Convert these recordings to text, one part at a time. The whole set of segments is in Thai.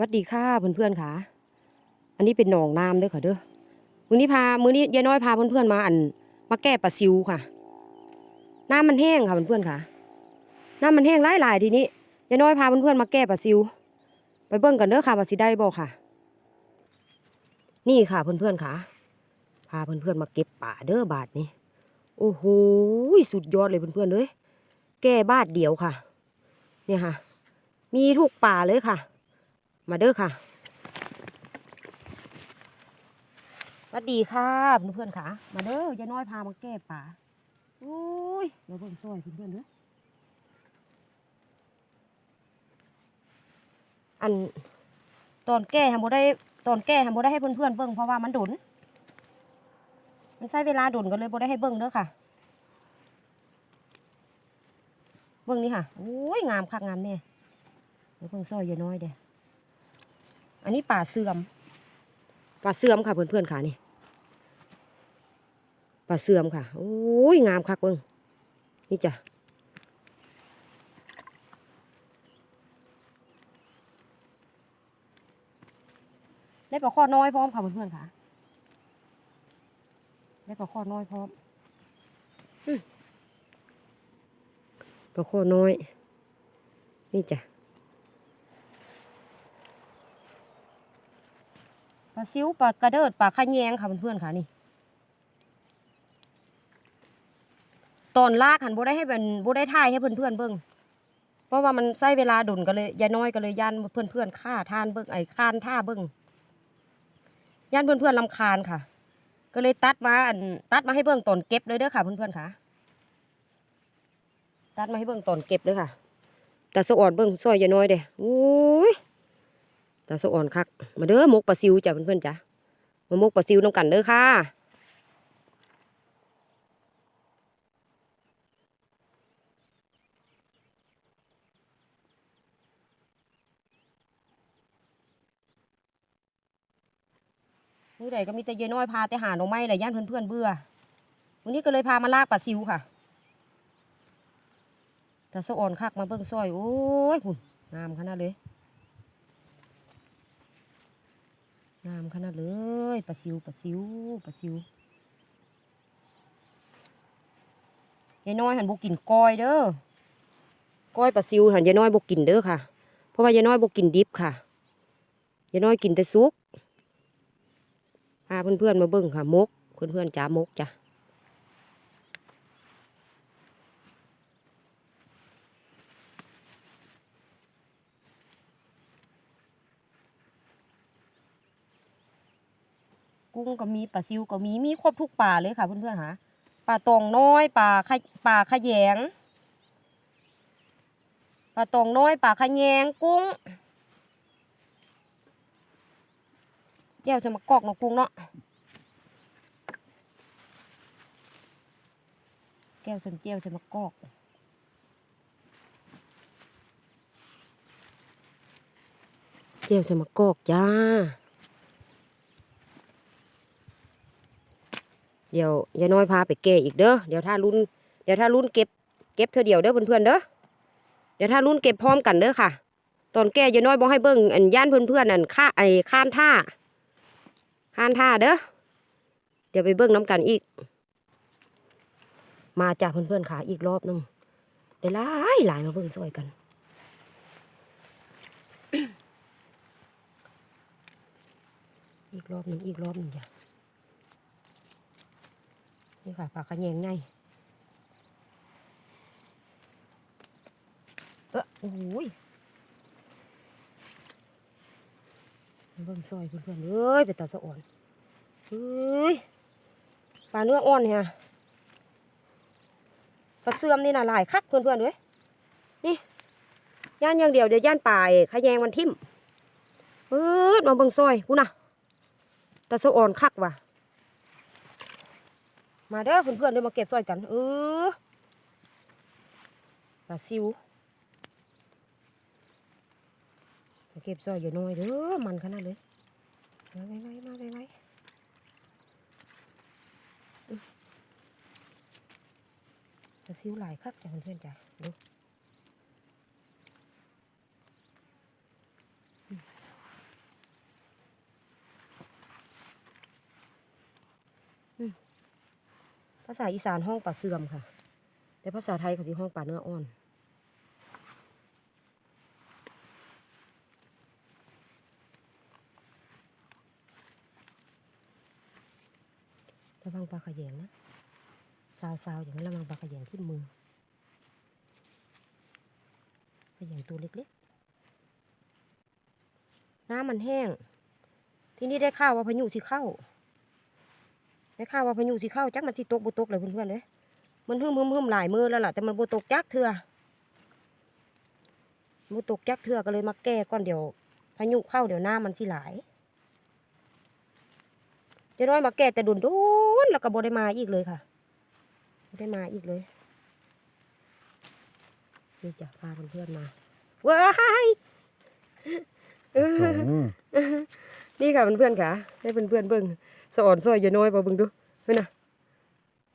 วัสดีค่ะเพื่อนๆค่ะ อันนี้เป็นหนองน้ำเด้อค่ะเด้อมื้อนี้พา มื้อนี้ยายน้อยพาเพื่อนๆมาอัน มาแก้ปลาซิวค่ะ น้ำมันแห้งค่ะเพื่อนๆค่ะ น้ำมันแห้งหลายๆทีนี้ยายน้อยพาเพื่อนๆมาแก้ปลาซิว ไปเบิ่งกันเด้อค่ะว่าสิได้บ่ค่ะ นี่ค่ะเพื่อนๆค่ะ พาเพื่อนๆมาเก็บป่าเด้อบาทนี้ โอ้โหสุดยอดเลยเพื่อนๆเลยแก้บาทเดียวค่ะ เนี่ยค่ะ มีทุกป่าเลยค่ะ มาเด้อค่ะสวัสดีค่ะเพื่อนๆค่ะ มาเด้อยายน้อยพามาแก้ป่าโอ้ยเราเบิ่งซอยเพื่อนๆเด้ออันตอนแก้ทำบ่ได้ตอนแก้ทำบ่ได้ให้เพื่อนๆเบิ่งเพราะว่ามันดุนมันใช้เวลาดุนก็เลยบ่ได้ให้เบิ่งเด้อค่ะ เบิ่งนี่ค่ะโอ้ยงามคักงามเนี่ยเดี๋ยวเบิ่งซอยยายน้อยเด้อ อันนี้ป่าเสื่อม ป่าเสื่อมค่ะเพื่อนๆค่ะนี่ ป่าเสื่อมค่ะ โอ้ยงามคักเบิ้งนี่จ้ะได้ปลาข้อน้อยพร้อมค่ะเพื่อนๆค่ะ ได้ปลาข้อน้อยพร้อมอืมปลาข้อน้อย นี่จ้ะ ลาซิวปลากระเดิดปลาขะแยงค่ะเพื่อนๆค่ะนี่ ตอนลากหันโบได้ให้เป็นโบได้ถ่ายให้เพื่อนๆเบิ่งเพราะว่ามันใช้เวลาดุนก็เลยยายน้อยก็เลยยันเพื่อนๆฆ่าทานเบิ่งไอ้คานท่าเบิ่งยันเพื่อนๆลำคาญค่ะ ก็เลยตัดมาตัดมาให้เบิ่งตอนเก็บเลยเด้อค่ะเพื่อนๆค่ะ ตัดมาให้เบิ่งตอนเก็บเลยค่ะ แต่สะอ่อนเบิ่งซอยยายน้อยเด้โอ้ย ตาสะอ่อนคัก มาเด้อมกปลาซิวจ้ะเพื่อนๆจ้ะมามกปลาซิวน้ำกันเด้อค่ะมื้อใดก็มีแต่เยน้อยพาแต่หาหน่อไม้แหละย่านเพื่อนๆเบื่อ วันนี้ก็เลยพามาลากปลาซิวค่ะตาสะอ่อนคักมาเบิ่งซอย โอ้ยหุ่นงามขนาดเลย งามขนาดเลยปลาซิวปลาซิวปลาซิวยายน้อยหันบกินก้อยเด้อก้อยปลาซิวหันยายน้อยบกินเด้อค่ะ เพราะว่ายายน้อยบกินดิบค่ะยายน้อยกินแต่ซุกพาเพื่อนๆมาเบิ่งค่ะมกเพื่อนๆจ้ามกจ้ะ กุ้งก็มีปลาซิวก็มีมีครบทุกป่าเลยค่ะเพื่อนๆค่ะปลาตองน้อยปลาขปลาขแยงปลาตองน้อยปลาขแยงกุ้งแก้วจะมากอกเนาะกุ้งเนาะแก้วสันเจียวจะมากอกแก้วจะมากอกจ้า เดี๋ยวยายน้อยพาไปแก้อีกเด้อเดี๋ยวถ้ารุ่นเดี๋ยวถ้ารุ่นเก็บเก็บเธอเดียวเด้อเพื่อนๆเด้อเดี๋ยวถ้ารุ่นเก็บพร้อมกันเด้อค่ะ ตอนแก้ยายน้อยบอกให้เบิ่งอันย่านเพื่อนๆอันค่าไอ้ข้านท่าข้านท่าเด้อเดี๋ยวไปเบิ่งน้ำกันอีก มาจากเพื่อนๆค่ะอีกรอบหนึงเดี๋ยวหลายหลายมาเบิ่งซอยกันอีกรอบหนึ่งอีกรอบหนึ่งจ้ะ นี่ค่ะปลาขะแยงไงเออโอ้ยเบิ่งซอยเพื่อนๆเอ้ยเป็นตาสะอ่อนเฮ้ยปลาเนื้ออ่อนเนี่ยปลาเสื่อมนี่น่ะลายคักเพื่อนๆเลยนี่ย่านอย่างเดียวเดี๋ยวย่านป่ายขะแยงมันทิ่มเปิดมาเบิ่งซอยพูน่ะตาสะอ่อนคักว่ะ มาเด้อเพื่อนๆเดี๋ยวมาเก็บซอยกัน เออปลาซิวมาเก็บซอยอยู่น้อยเด้อมันขนาดเลยมาไว้ไว้มาไว้ไว้ปลาซิวหลายคักจ้ะเพื่อนๆจ้ะดูาษาอีสานห้องปลาเสื่อมค่ะ แต่ภาษาไทยเขาสิห้องปลาเนื้ออ่อน ระวังปลาขยงนะสาวๆอย่างนั้นระวังปลาขยงที่มือขยงตัวเล็กๆ น้ำมันแห้ง ที่นี่ได้ข่าวว่าพายุสิเข้า ได้ข่าวว่าพายุสิเข้าจักมันสิตกบ่ตกเลยเพื่อนๆเลยมันหึมหึมหึมหลายมือแล้วล่ะแต่มันบ่ตกจักเถื่อบ่ตกจักเถื่อก็เลยมาแก้ก่อนเดี๋ยวพายุเข้าเดี๋ยวน้ำมันสิหลายเจะน้อยมาแก่แต่ดุนดุนๆแล้วก็บ่ได้มาอีกเลยค่ะบ่ได้มาอีกเลยนี่จ้ะพาเพื่อนๆมาว้ายเออสองนี่ค่ะเพื่อนๆค่ะให้เพื่อนๆเบิ่งสะ อ่อนซอยอย่าน้อยมาเบิ่งดูเฮ้ยนะ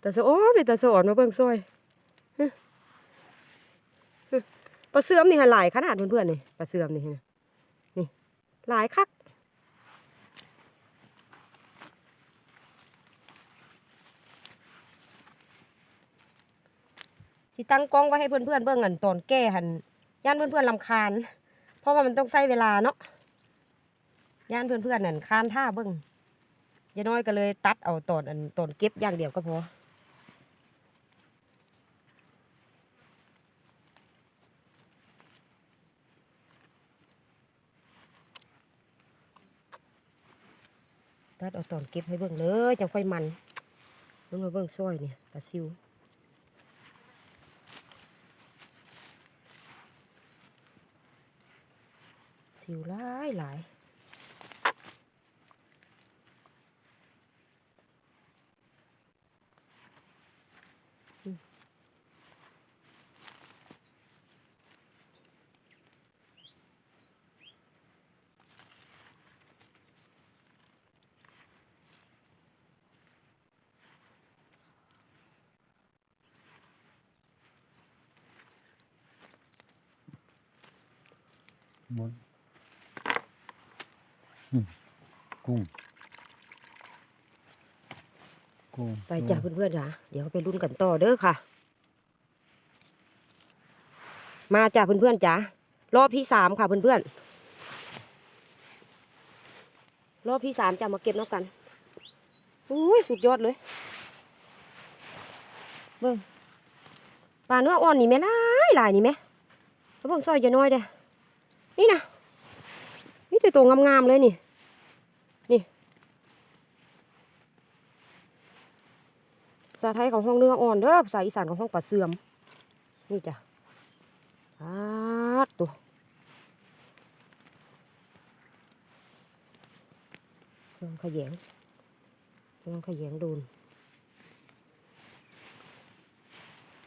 แต่สะอ่อนเป็นแต่สะอ่อนมาเบิ่งซอยเฮ้ยเฮ้ยปลาเสื่อมนี่ค่ะหลายขนาดเพื่อนๆนี่ปลาเสื่อมนี่นะนี่หลายคักที่ตั้งกล้องไว้ให้เพื่อนๆเบิ่งอันตอนแก้หันย่านเพื่อนๆลำคาญ เพราะว่ามันต้องใช้เวลาเนาะย่านเพื่อนๆนั่นคานท่าเบิ่ง ยายน้อยก็เลยตัดเอาตอนอันตอนเก็บอย่างเดียวก็พอตัดเอาตอนเก็บให้เบิ่งเลยจังค่อยมันเบิ่งมาเบิ่งซอยเนี่ยปลาซิวสิวหลายหลาย อืมหมดอืม กงไปจ้ะเพื่อนๆค่ะ เดี๋ยวไปรุ่นกันต่อเด้อค่ะ มาจ้ะเพื่อนๆจ้ะรอบที่สามค่ะเพื่อนๆรอบที่สามจะมาเก็บนกกันอุ้ยสุดยอดเลยเบิ่งปลาเนื้ออ่อนนี่แม่หลายหลายนี่แม่แล้วเบิ่งซอยจะน้อยเด้อนี่นะนี่ตัวตัวงามๆเลยนี่ ภา ษาไทยของห้องเนื้ออ่อนเด้อภาษาอีสานของห้องปลาเสื่อม นี่จ้ะอาดตัวลองขยงลองขยงโดน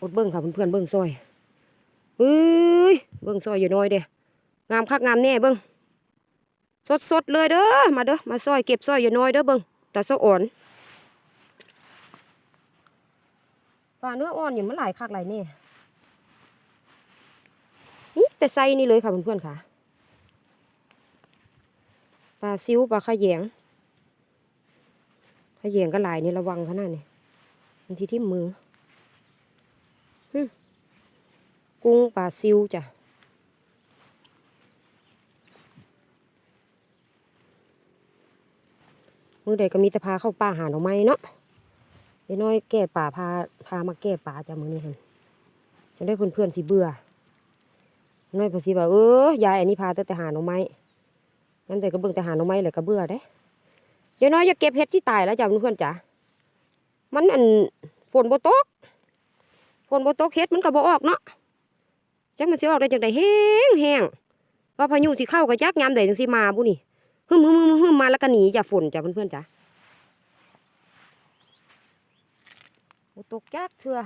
อดเบิ้งค่ะเพื่อนๆเบิ้งซอยเอ้ยเบิ้งซอยอยู่น้อยเด้งามคักงามแน่เบิ้งสดๆเลยเด้อมาเด้อมาซอยเก็บซอยอยู่น้อยเด้อเบิ้งแตาสะอ่อน ปลาเนื้ออ่อนอย่างมันหลายคักหลายแน่นี่แต่ไซนี่เลยค่ะเพื่อนๆค่ะปลาซิวปลาขะแยงขะแยงก็หลายนี่ระวังขนาดนี้มันทีที่มือหึกุ้งปลาซิวจ้ะมือใดก็มีแต่พาเข้าป่าหาหน่อไม้เนาะ เดี๋ยน้อยแก้ป่าพาพามาแก้ป่าจากมือนี้หั่นจะได้เพื่อนๆสิเบื่อน้อยเพอสิว่าเออยายอันนี้พาแต่แต่หาหน่อไม้งั้นแต่ก็เบิ่งแต่หาหน่อไม้เลยก็เบื่อเด้เดี๋ยน้อยอย่าเก็บเห็ดที่ตายแล้วจ้ะเพื่อนจ๋ามันอันฝนบ่ตกฝนโบตกเห็ดมันก็บ่ออกเนาะจักมันสิออกได้จังไดแห้งแห้งว่าพายุสิเข้าก็จักยามใดจังสิมาบุนี่หึมหึมหึมหึมมาแล้วก็หนีจากฝนจ้ะเพื่อนๆจ๋า โอ้ตกจักเถื่อ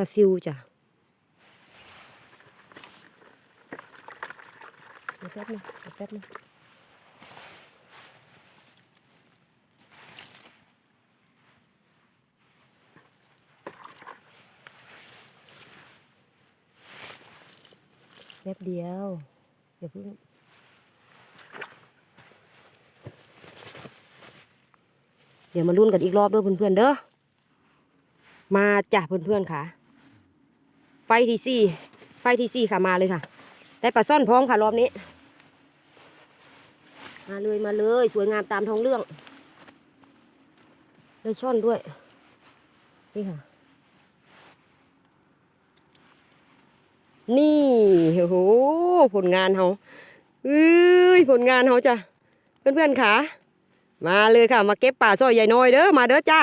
ลาซิวจ้ะเดี๋ยวแป๊บนึงเดี๋ยวแป๊บนึงแป๊บเดียวอย่าเพิ่งเดี๋ยวมาลุ้นกันอีกรอบด้อเพื่อนๆเด้อ มาจ้ะเพื่อนๆค่ะ ฟที่สี่ไฟที่สี่ค่ะมาเลยค่ะ ได้ปลาซ่อนพร้อมค่ะรอบนี้ มาเลยมาเลย สวยงามตามท้องเรื่อง ได้ช่อนด้วย นี่ค่ะ นี่โอ้โหผลงานเขาเอ้ยผลงานเขาจ้ะเพื่อนๆค่ะ มาเลยค่ะ มาเก็บป่าซอยใหญ่น้อยเด้อมาเด้อจ้า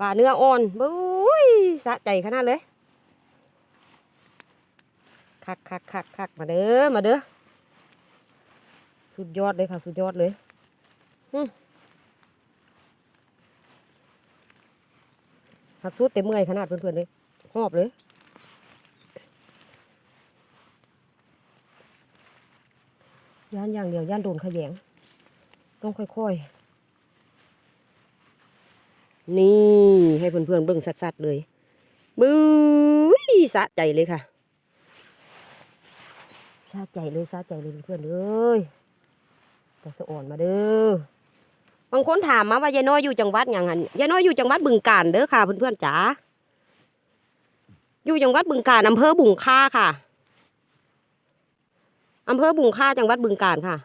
ป่าเนื้ออ่อนบุ้ยสะใจขนาดเลย คักคักคักคักมาเด้อ มาเด้อ สุดยอดเลยค่ะ สุดยอดเลยหึหักสุดเต็มเมื่อยขนาดเพื่อนๆเลย หอบเลยย่านอย่างเดียวย่านโดนขยง ต้องค่อยๆ นี่ให้เพื่อนๆเบิ่งสัดๆเลยบื้อสะใจเลยค่ะสะใจเลยสะใจเลยเพื่อนเลยแต่สะอ่อนมาเด้อบางคนถามมาว่ายายน้อยอยู่จังหวัดอย่างนั้นยายน้อยอยู่จังหวัดบึงกาฬเด้อค่ะเพื่อนๆจ๋าอยู่จังหวัดบึงกาฬอำเภอบุงค่าค่ะอำเภอบุงค่าจังหวัดบึงกาฬค่ะ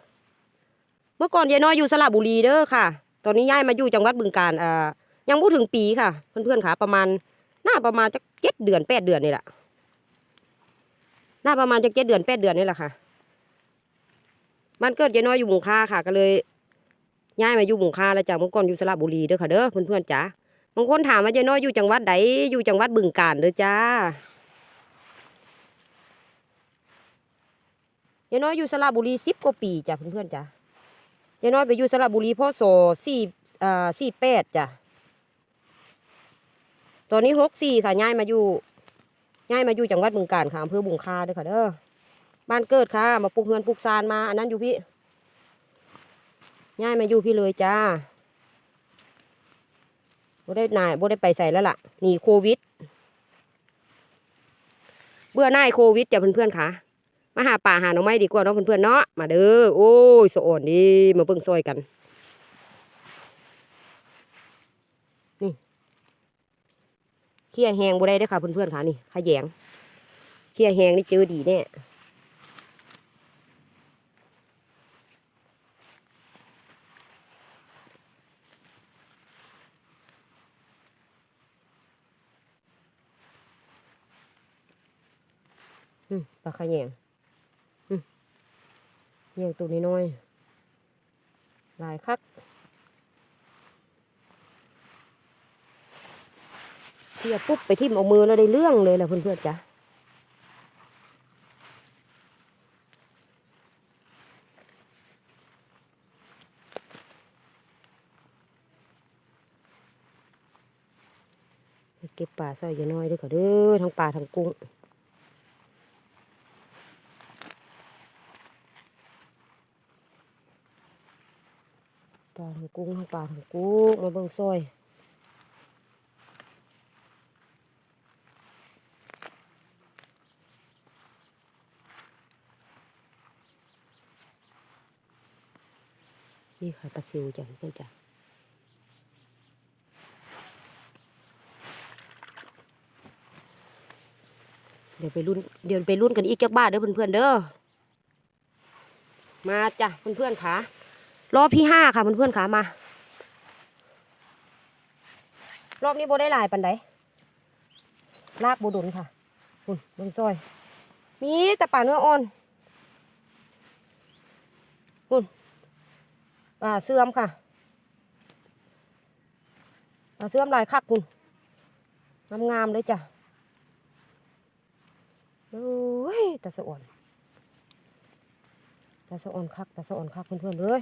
เมื่อก่อนยายน้อยอยู่สระบุรีเด้อค่ะ ตอนนี้ย้ายมาอยู่จังหวัดบึงกาฬเอ่อ ยังบ่ถึงปีค่ะ เพื่อนๆค่ะ ประมาณน่าประมาณจะเจ็ดเดือนแปดเดือนนี่แหละน่าประมาณจะเจ็ดเดือนแปดเดือนนี่แหละค่ะบ้านเกิดยายน้อยอยู่บุงคาค่ะ ก็เลยย้ายมาอยู่บุงคาแล้วจ้ะเมื่อก่อนอยู่สระบุรีเด้อค่ะเด้อเพื่อนๆจ๋าบางคนถามว่ายายน้อยอยู่จังหวัดใดอยู่จังหวัดบึงกาฬเด้อจ้ายายน้อยอยู่สระบุรีสิบกว่าปีจ้ะเพื่อนๆจ้ะยายน้อยไปอยู่สระบุรีพ่อโซสี่อ่อสี่แปดจ้ะ ตอนนี้หกสี่ค่ะย้ายมาอยู่ย้ายมาอยู่จังหวัดบึงกาฬค่ะอำเภอบุงคาเด้อค่ะเด้อบ้านเกิดค่ะ มาปลูกเงินปลูกซานมา อันนั้นอยู่พี่ย้ายมาอยู่พี่เลยจ้าบ่ได้นายบ่ได้ไปใส่แล้วล่ะหนีโควิด เบื่อหน่ายโควิดจ้ะเพื่อนๆค่ะ มาหาป่าหาหน่อไม้ดีกว่าเนาะเพื่อนๆเนาะ มาเด้อ โอ้ยสะอ่อนดี มาเบิ่งซอยกัน นี่ เขี้ยแหงบ่ได้ด้อค่ะเพื่อนๆค่ะนี่ขแยงเขี้ยแหงนี่เจอดีแน่อืมปลาขแยงเลี้ยงตัวน้อยๆลายคัก ทียบปุ๊บไปทิ่มเอามือแล้วได้เรื่องเลยแหละเพื่อนๆจ้ะเก็บป่าซอยอย่าน้อยด้วยค่ะเด้อทั้งปลาทั้งกุ้งปลาทั้งกุ้งทั้งปลาทั้งกุ้งมาเบิ่งซอย นี่ค่ะปลาซิวจ้ะเพื่อนจ้ะเดี๋ยวไปรุ่นเดี๋ยวไปรุ่นกันอีกจักบ้านเด้อเพื่อนๆเด้อมาจ้ะเพื่อนๆค่ะรอบที่ห้าค่ะเพื่อนๆค่ะมา รอบนี้โบได้ลายปันไดลากโบดุนค่ะคุณบนซอย มีแต่ป่าเนื้ออ่อนคุณ่าเสื่อมค่ะเสื่อมลายคักคุณงามๆเลยจ้ะโอ้ยแต่สะอ่อนแต่สะอ่อนคักแต่สะอ่อนคักเพื่อนๆเลย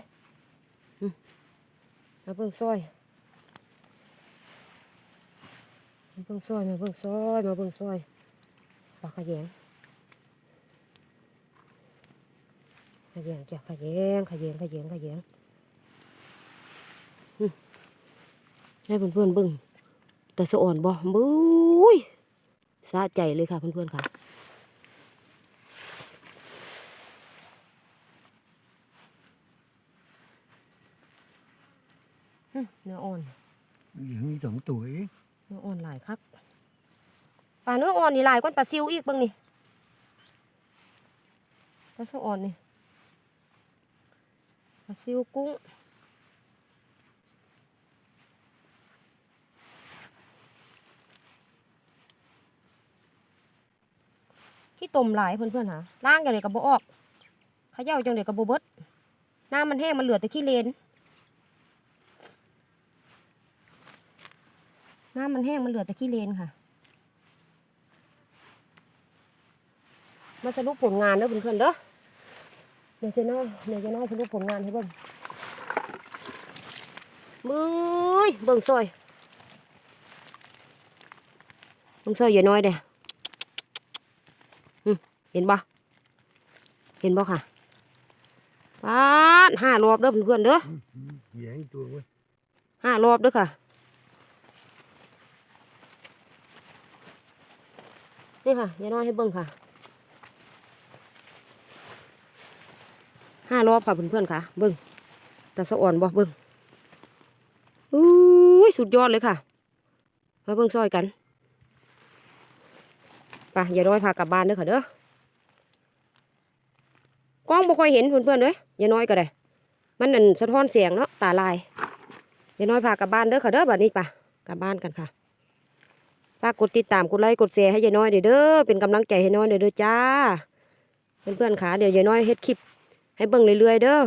มาเบิ่งซอยมาเบิ่งซอยมาเบิ่งซอยมาเบิ่งซอยปลาขยงขยงจ้ะขยงขยงขยงขยง ให้เพื่อนๆเบิ่งแต่สะอ่อนบ่บุ้ยสะใจเลยค่ะเพื่อนๆค่ะอืมเนื้ออ่อนอย่างนี้สองตัวเองเนื้ออ่อนหลายครับปลาเนื้ออ่อนนี่หลายกว่าปลาซิวอีกเบิ่งนี่ปลาซิวอ่อนนี่ปลาซิวกุ้ง ที่ต้มหลายเพื่อนๆหาล่างอย่างเดียวกับโบออกเขย่าจังเดียวกับโบเบิดน้ำมันแห้งมันเหลือแต่ขี้เลนน้ำมันแห้งมันเหลือแต่ขี้เลนค่ะ มาสรุปผลงานเด้อเพื่อนๆเด้อเดี๋ยวจะน้อยเดี๋ยวจะน้อยสรุปผลงานให้เบิ่งมือเบิ่งซอยเบิ่งซอยอย่าน้อยเด้อ เห็นบ่เห็นบ่ค่ะปาดห้ารอบเด้อเพื่อนๆเด้อแยงตัวเว้ยห้ารอบเด้อค่ะนี่ค่ะยายน้อยให้เบิ่งค่ะห้ารอบค่ะเพื่อนๆค่ะ เบิ่งแต่สะอ่อนบ่เบิ่งอุ้ยสุดยอดเลยค่ะ มาเบิ่งซอยกันไปยายน้อยพากลับบ้านเด้อค่ะเด้อก ล้องบ่ค่อยเห็นเพื่อนๆเลยยายน้อยก็ได้ มันนั่นสะท้อนเสียงเนาะตาลายยายน้อยพากลับบ้านเด้อค่ะเด้อบัดนี้ปะกลับบ้านกันค่ะฝากกดติดตามกดไลค์กดแชร์ให้ยายน้อยเด้อเป็นกำลังใจให้น้อยเด้อเด้อจ้าเพื่อนๆขาเดี๋ยวยายน้อยเฮ็ดคลิปให้เบิ่งเรื่อยๆเด้อ